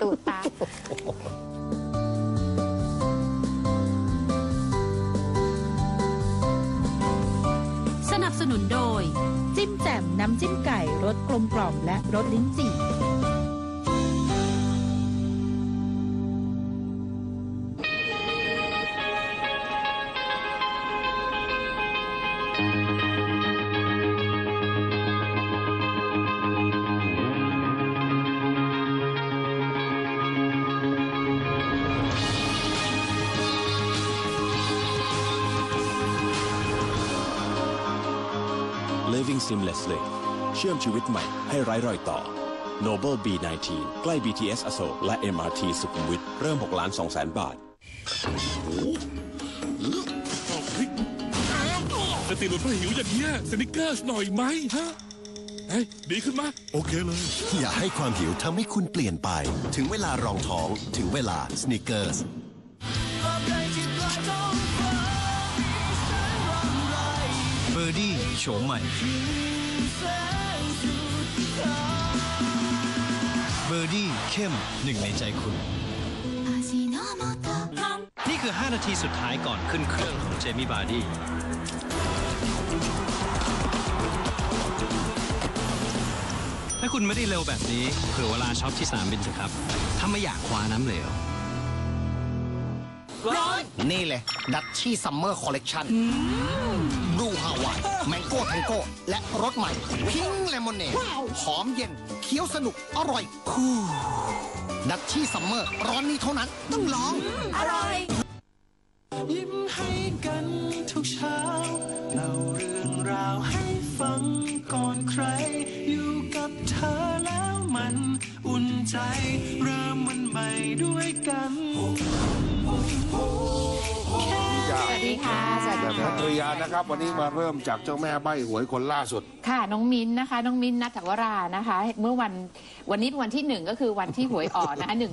ตูดตา สนับสนุนโดย จิ้มแจ่มน้ำจิ้มไก่รสกลมกล่อมและรสลิ้นจี่ Living seamlessly เชื่อมชีวิตใหม่ให้ไร้รอยต่อ Noble B19 ใกล้ BTS อโศกและ MRT สุขุมวิทเริ่ม6ล้าน2แสนบาทจะตีหลุดเพราะหิวอย่างเงี้ยสนิกเกอร์สหน่อยไหมฮะเฮ้ยดีขึ้นไหมโอเคเลย อย่าให้ความหิวทำให้คุณเปลี่ยนไป ถึงเวลารองท้อง ถึงเวลาสน e เกอร์ ดี้โฉมใหม่ เบอร์ดี้เข้มหนึ่งในใจคุณ นี่คือ 5 นาทีสุดท้ายก่อนขึ้นเครื่องของเจมี่บาร์ดี้ถ้าคุณไม่ได้เร็วแบบนี้เผื่อเวลาช็อปที่สนามบินเถอะครับ ถ้าไม่อยากคว้าน้ำเหลว นี่เลยดัชชี่ซัมเมอร์คอลเลกชัน งโก้ทังโก้ และรสใหม่ พิงเลมอนเนดหอมเย็น เคี้ยวสนุก อร่อยคู่ดัชชี่ซัมเมอร์ร้อนนี้เท่านั้น ต้องลองยิ้มให้กันทุกเช้าเล่าเรื่องราวให้ฟังก่อนใคร อยู่กับเธอแล้วมัน อุ่นใจ เริ่มมันใหม่ด้วยกันสวัสดี ค่ะ สวัสแต่ดีแพค่ะทริยานะครับ วันนี้มาเริ่มจากเจ้าแม่ใบหวยคนล่าสุด ค่ะ น้องมิ้นนะคะ น้องมิ้นนัทวรานะคะ เมื่อวันวันนี้เป็นวันที่หนึ่งก็คือวันที่หวยออกนะคะหนึ่ง